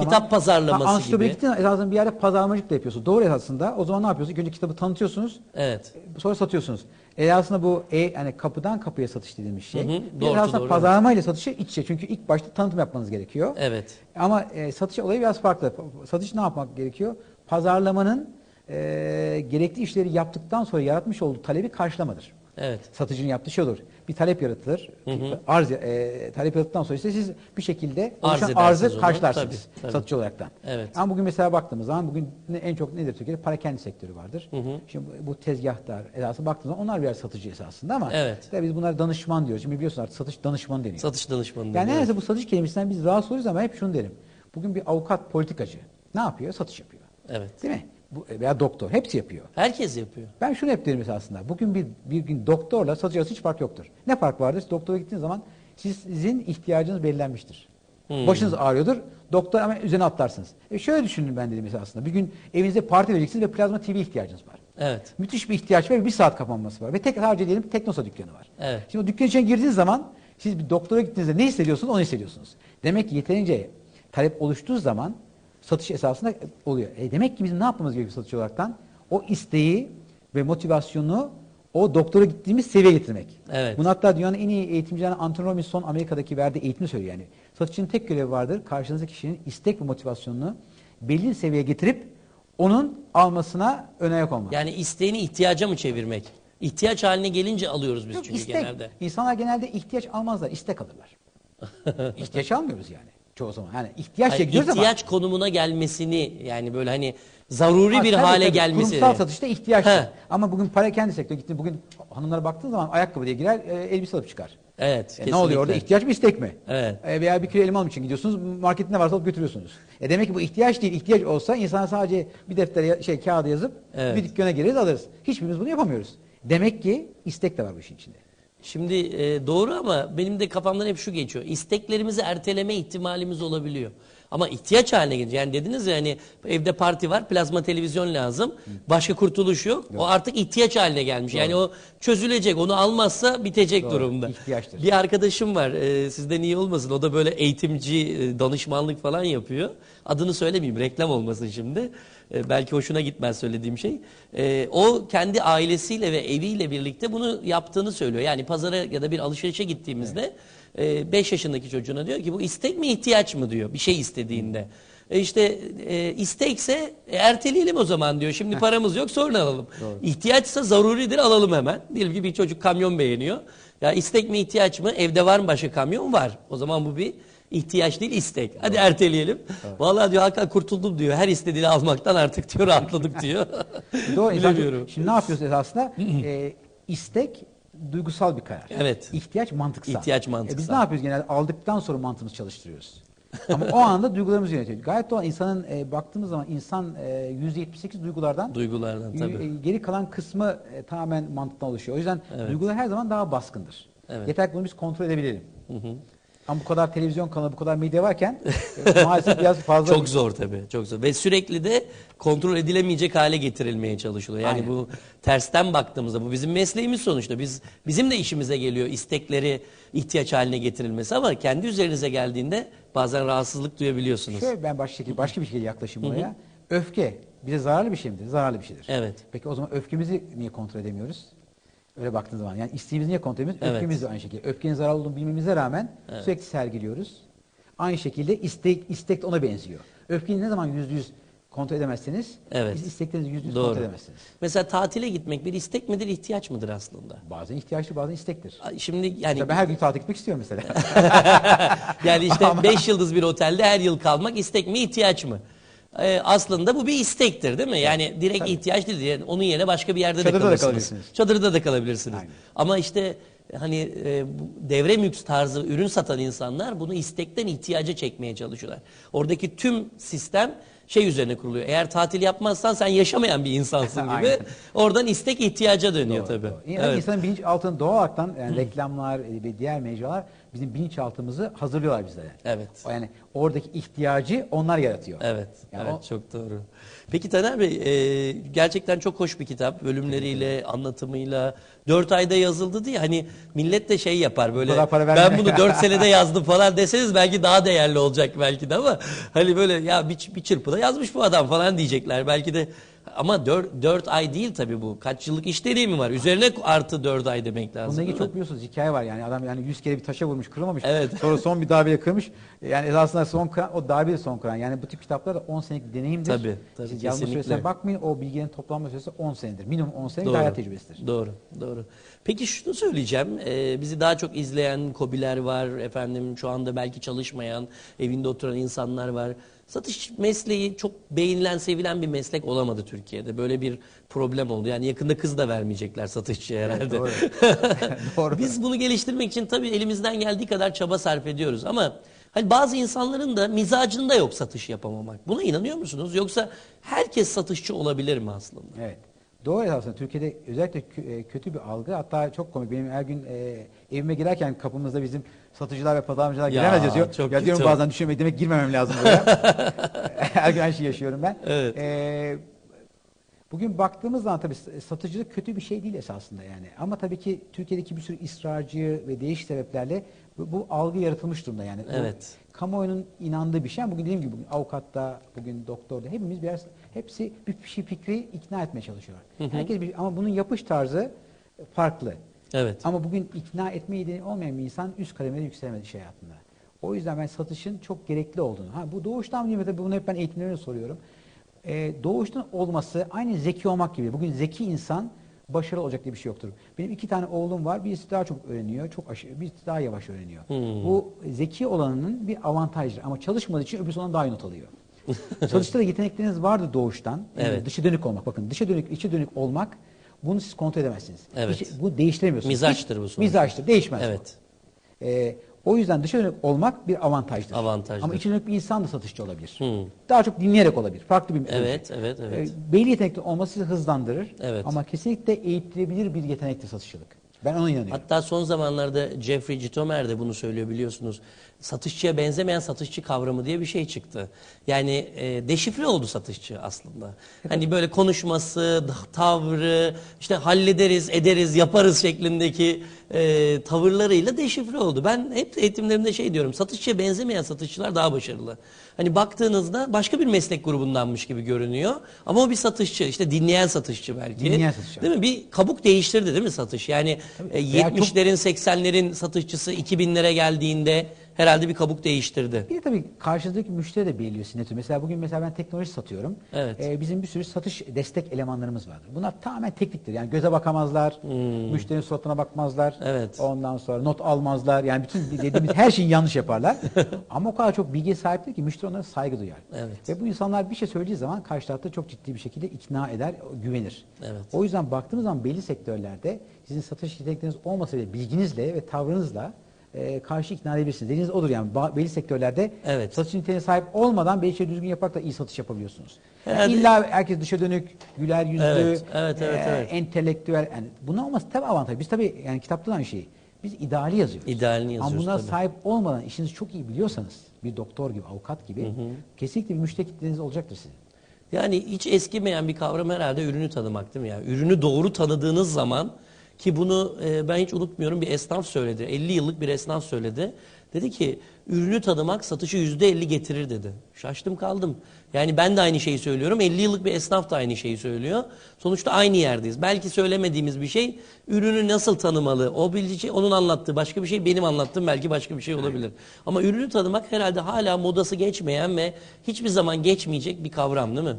Kitap pazarlaması Ha, gibi. esasında bir yerde pazarlamacılık da yapıyorsun. Doğru esasında. O zaman ne yapıyorsun? İlk önce kitabı tanıtıyorsunuz. Evet. Sonra satıyorsunuz. E aslında bu e, yani kapıdan kapıya satış dediğimiz şey. Hı hı, Bir door to aslında door, pazarlama ile satışı iç içe. Çünkü ilk başta tanıtım yapmanız gerekiyor. Evet. Ama e, satış olayı biraz farklı. Satış ne yapmak gerekiyor? Pazarlamanın e, gerekli işleri yaptıktan sonra yaratmış olduğu talebi karşılamadır. Evet. Satıcının yaptığı şey olur. Bir talep yaratılır. Arz e, talep yarattıktan sonra ise siz bir şekilde Arz arzı onu. karşılarsınız Tabii, tabii. satıcı olaraktan. Evet. Ama bugün mesela baktığımız zaman bugün en çok nedir Türkiye'de? Parakende sektörü vardır. Şimdi bu- tezgahlar esasında baktığımız zaman onlar birer satıcı esasında ama Evet. biz bunlara danışman diyoruz. Şimdi biliyorsun artık satış danışmanı deniyor. Satış danışmanı. Yani deniyor. neredeyse bu satış kelimesinden biz rahatsız oluyoruz ama hep şunu derim. Bugün bir avukat, politikacı ne yapıyor? Satış yapıyor. Evet. Değil mi? Bu, veya doktor. Hepsi yapıyor. Herkes yapıyor. Ben şunu hep derim esasında. Bugün bir, bir gün doktorla satıcı arasında hiç fark yoktur. Ne fark vardır? Doktora gittiğiniz zaman sizin ihtiyacınız belirlenmiştir. Hmm. Başınız ağrıyordur. Doktor hemen üzerine atlarsınız. E şöyle düşünün ben dedim mesela aslında. Bir gün evinizde parti vereceksiniz ve plazma TV ihtiyacınız var. Evet. Müthiş bir ihtiyaç var ve bir saat kapanması var. Ve tek sadece diyelim Teknosa dükkanı var. Evet. Şimdi o dükkan içine girdiğiniz zaman siz bir doktora gittiğinizde ne hissediyorsunuz onu hissediyorsunuz. Demek ki yeterince talep oluştuğu zaman satış esasında oluyor. E demek ki bizim ne yapmamız gerekiyor satış olaraktan? O isteği ve motivasyonu o doktora gittiğimiz seviyeye getirmek. Evet. Bunu hatta dünyanın en iyi eğitimcilerinden Anthony Robbins son Amerika'daki verdiği eğitimi söylüyor yani. Satışçının tek görevi vardır. Karşınızdaki kişinin istek ve motivasyonunu belli seviyeye getirip onun almasına ön ayak olmak. Yani isteğini ihtiyaca mı çevirmek? İhtiyaç haline gelince alıyoruz biz Yok, çünkü istek. genelde. İnsanlar genelde ihtiyaç almazlar, istek alırlar. ihtiyaç almıyoruz yani çoğu zaman. Yani ihtiyaç Hayır, çekiyoruz ama. ihtiyaç konumuna gelmesini yani böyle hani zaruri Ha, bir tabii, hale tabii, gelmesi. Kurumsal satışta ihtiyaç. He. Ama bugün para kendi sektörü gitti. Bugün hanımlara baktığın zaman ayakkabı diye girer, e, elbise alıp çıkar. Evet. E, ne oluyor orada? İhtiyaç mı istek mi? Evet. E, veya bir kilo elma almak için gidiyorsunuz, marketin ne varsa alıp götürüyorsunuz. E demek ki bu ihtiyaç değil. İhtiyaç olsa insan sadece bir deftere şey kağıda yazıp Evet. bir dükkana gireriz alırız. Hiçbirimiz bunu yapamıyoruz. Demek ki istek de var bu işin içinde. Şimdi e, doğru ama benim de kafamdan hep şu geçiyor. İsteklerimizi erteleme ihtimalimiz olabiliyor. Ama ihtiyaç haline gelince yani dediniz ya hani evde parti var plazma televizyon lazım. Başka kurtuluş yok. O artık ihtiyaç haline gelmiş. Yani o çözülecek. Onu almazsa bitecek Doğru. durumda. İhtiyaçtır. Bir arkadaşım var. e, sizden iyi olmasın. O da böyle eğitimci, e, danışmanlık falan yapıyor. Adını söylemeyeyim. Reklam olmasın şimdi. E, belki hoşuna gitmez söylediğim şey. E, o kendi ailesiyle ve eviyle birlikte bunu yaptığını söylüyor. Yani pazara ya da bir alışverişe gittiğimizde 5 yaşındaki çocuğuna diyor ki bu istek mi ihtiyaç mı diyor bir şey istediğinde. E işte e, istekse e, erteleyelim o zaman diyor. Şimdi paramız yok sonra alalım. İhtiyaçsa zaruridir alalım hemen. Diyelim ki bir çocuk kamyon beğeniyor. Ya istek mi ihtiyaç mı? Evde var mı başka kamyon? Var. O zaman bu bir ihtiyaç değil istek. Hadi erteleyelim. Vallahi diyor Hakan kurtuldum diyor. Her istediğini almaktan artık diyor rahatladık diyor. Doğru. Bilemiyorum. Şimdi ne yapıyoruz esasında? e, istek duygusal bir karar. Evet. İhtiyaç mantıksal. İhtiyaç E, mantıksal. biz ne yapıyoruz genelde? Aldıktan sonra mantığımızı çalıştırıyoruz. Ama o anda duygularımızı yönetiyoruz. Gayet doğal. İnsanın e, baktığımız zaman insan e, %78 duygulardan Duygulardan tabii. e, geri kalan kısmı e, tamamen mantıktan oluşuyor. O yüzden duygular her zaman daha baskındır. Evet. Yeter ki bunu biz kontrol edebilelim. Ama bu kadar televizyon kanalı, bu kadar medya varken e, maalesef biraz fazla Çok zor tabii. Çok zor. Ve sürekli de kontrol edilemeyecek hale getirilmeye çalışılıyor. Yani Aynen. bu tersten baktığımızda bu bizim mesleğimiz sonuçta. Biz bizim de işimize geliyor istekleri ihtiyaç haline getirilmesi ama kendi üzerinize geldiğinde bazen rahatsızlık duyabiliyorsunuz. Şöyle ben başka şekilde başka bir şekilde yaklaşayım buraya. Öfke bize zararlı bir şey midir? Zararlı bir şeydir. Evet. Peki o zaman öfkemizi niye kontrol edemiyoruz? Öyle baktığın zaman yani isteğimizi niye kontrol edemiyoruz? Evet. Öfkemiz de aynı şekilde. Öfkenin zararlı olduğunu bilmemize rağmen sürekli sergiliyoruz. Aynı şekilde istek istek de ona benziyor. Öfkeyi ne zaman yüzde yüz kontrol edemezseniz Evet. isteklerinizi yüzde yüz kontrol edemezsiniz. Mesela tatile gitmek bir istek midir, ihtiyaç mıdır aslında? Bazen ihtiyaçlı bazen istektir. Şimdi yani Mesela ben her gün tatile gitmek istiyorum mesela. yani işte 5 yıldız bir otelde her yıl kalmak istek mi, ihtiyaç mı? Ee, aslında bu bir istektir değil mi? Yani direkt ihtiyaç değil. Yani onun yerine başka bir yerde de Çadırda da kalırsınız. kalabilirsiniz. Çadırda da kalabilirsiniz. Aynen. Ama işte hani e, devre mülk tarzı ürün satan insanlar bunu istekten ihtiyaca çekmeye çalışıyorlar. Oradaki tüm sistem şey üzerine kuruluyor. Eğer tatil yapmazsan sen yaşamayan bir insansın gibi. Aynen. Oradan istek ihtiyaca dönüyor Doğru, tabii. doğru. Yani Evet. insanın bilinç altında doğal olaraktan yani reklamlar e, ve diğer mecralar bizim bilinçaltımızı hazırlıyorlar bizlere. Evet. O Yani oradaki ihtiyacı onlar yaratıyor. Evet, Yani evet o- çok doğru. Peki Taner Bey, e, gerçekten çok hoş bir kitap. Bölümleriyle, anlatımıyla. Dört ayda yazıldı diye hani millet de şey yapar böyle. para Ben verme." bunu dört senede yazdım falan deseniz belki daha değerli olacak belki de ama hani böyle ya bir, bir çırpıda yazmış bu adam falan diyecekler. Belki de ama dört, dört ay değil tabii bu. Kaç yıllık iş deneyimi var. Üzerine artı dört ay demek lazım. Bununla ilgili çok biliyorsunuz hikaye var yani adam yani 100 kere bir taşa vurmuş kırılmamış. Evet. Sonra son bir darbeyle kırmış. Yani esasında son kıran o darbeyle son kıran. Yani bu tip kitaplar da 10 senelik deneyimdir. Tabii, tabii, Siz kesinlikle. süresine bakmayın o bilginin toplanma süresi 10 senedir. Minimum 10 senelik hayat tecrübesidir. Doğru, doğru. Peki şunu söyleyeceğim. Ee, bizi daha çok izleyen kobiler var. Efendim şu anda belki çalışmayan, evinde oturan insanlar var. Satış mesleği çok beğenilen, sevilen bir meslek olamadı Türkiye'de. Böyle bir problem oldu. Yani yakında kız da vermeyecekler satışçıya herhalde. Doğru. Doğru. Biz bunu geliştirmek için tabii elimizden geldiği kadar çaba sarf ediyoruz ama hani bazı insanların da mizacında yok satış yapamamak. Buna inanıyor musunuz? Yoksa herkes satışçı olabilir mi aslında? Evet. Doğru aslında Türkiye'de özellikle e, kötü bir algı hatta çok komik benim her gün e, evime girerken kapımızda bizim satıcılar ve pazarcılar Ya, giremez yazıyor. çok ya diyorum kötü. bazen düşünmeyi demek girmemem lazım buraya. her gün aynı şeyi yaşıyorum ben. Evet. E, bugün baktığımız zaman tabii satıcılık kötü bir şey değil esasında yani. Ama tabii ki Türkiye'deki bir sürü ısrarcı ve değişik sebeplerle bu, bu algı yaratılmış durumda yani. Bu Evet. kamuoyunun inandığı bir şey. Ama Bugün dediğim gibi bugün avukatta, bugün doktorda hepimiz biraz hepsi bir şey fikri ikna etmeye çalışıyor. Herkes bir, ama bunun yapış tarzı farklı. Evet. Ama bugün ikna etme yeteneği olmayan bir insan üst kademede yükselemedi iş hayatında. O yüzden ben satışın çok gerekli olduğunu. Ha bu doğuştan değil mi? Bunu hep ben eğitimlerinde soruyorum. Ee, doğuştan olması aynı zeki olmak gibi. Bugün zeki insan başarılı olacak diye bir şey yoktur. Benim iki tane oğlum var. Birisi daha çok öğreniyor. Çok aşırı, birisi daha yavaş öğreniyor. Hmm. Bu zeki olanının bir avantajdır. Ama çalışmadığı için öbürsü ondan daha iyi not alıyor. Çalışta da yetenekleriniz vardı doğuştan. Yani Evet. Dışa dönük olmak. Bakın dışa dönük, içe dönük olmak bunu siz kontrol edemezsiniz. Evet. İçi- bu değiştiremiyorsunuz. Mizaçtır bu sonuçta. Mizaçtır. Değişmez. bu. Evet. Ee, o yüzden dışa dönük olmak bir avantajdır. Avantajdır. Ama içe dönük bir insan da satışçı olabilir. Hmm. Daha çok dinleyerek olabilir. Farklı bir Evet, evet, evet. Ee, belli yetenekli olması hızlandırır. Evet. Ama kesinlikle eğitilebilir bir yetenektir satışçılık. Ben ona inanıyorum. Hatta son zamanlarda Jeffrey Gitomer de bunu söylüyor biliyorsunuz. Satışçıya benzemeyen satışçı kavramı diye bir şey çıktı. Yani e, deşifre oldu satışçı aslında. Hani böyle konuşması, tavrı, işte hallederiz, ederiz, yaparız şeklindeki e, tavırlarıyla deşifre oldu. Ben hep eğitimlerimde şey diyorum, satışçıya benzemeyen satışçılar daha başarılı. Hani baktığınızda başka bir meslek grubundanmış gibi görünüyor. Ama o bir satışçı, işte dinleyen satışçı belki. Dinleyen satışçı. Değil mi? Bir kabuk değiştirdi değil mi satış? Yani e, Veya çok- 70'lerin 80'lerin satışçısı 2000'lere geldiğinde herhalde bir kabuk değiştirdi. Bir de tabii karşıdaki müşteri de belirliyor sinyatürü. Mesela bugün mesela ben teknoloji satıyorum. Evet. Ee, bizim bir sürü satış destek elemanlarımız vardır. Bunlar tamamen tekniktir. Yani göze bakamazlar, müşterinin suratına bakmazlar. Hmm. Evet. Ondan sonra not almazlar. Yani bütün dediğimiz her şeyi yanlış yaparlar. Ama o kadar çok bilgiye sahiptir ki müşteri onlara saygı duyar. Evet. Ve bu insanlar bir şey söylediği zaman karşı tarafta çok ciddi bir şekilde ikna eder, güvenir. Evet. O yüzden baktığımız zaman belli sektörlerde sizin satış yetenekleriniz olmasa bile bilginizle ve tavrınızla e, karşı ikna edebilirsiniz. Dediğiniz odur yani Ba- belli sektörlerde Evet. satış niteliğine sahip olmadan belli şeyi düzgün yaparak da iyi satış yapabiliyorsunuz. Yani illa herkes dışa dönük, güler yüzlü, Evet, evet, evet, evet. entelektüel. Yani bunun olması tabii avantaj. Biz tabii yani kitapta da aynı şeyi. Biz ideali yazıyoruz. İdealini yazıyoruz Ama bunlara tabii. sahip olmadan işinizi çok iyi biliyorsanız bir doktor gibi, avukat gibi kesinlikle bir müşteri kitleniz olacaktır sizin. Yani hiç eskimeyen bir kavram herhalde ürünü tanımak değil mi ya? Ürünü doğru tanıdığınız zaman ki bunu e, ben hiç unutmuyorum bir esnaf söyledi. 50 yıllık bir esnaf söyledi. Dedi ki ürünü tanımak satışı %50 getirir dedi. Şaştım kaldım. Yani ben de aynı şeyi söylüyorum. 50 yıllık bir esnaf da aynı şeyi söylüyor. Sonuçta aynı yerdeyiz. Belki söylemediğimiz bir şey ürünü nasıl tanımalı? O bilgi onun anlattığı başka bir şey benim anlattığım belki başka bir şey olabilir. Ama ürünü tanımak herhalde hala modası geçmeyen ve hiçbir zaman geçmeyecek bir kavram değil mi?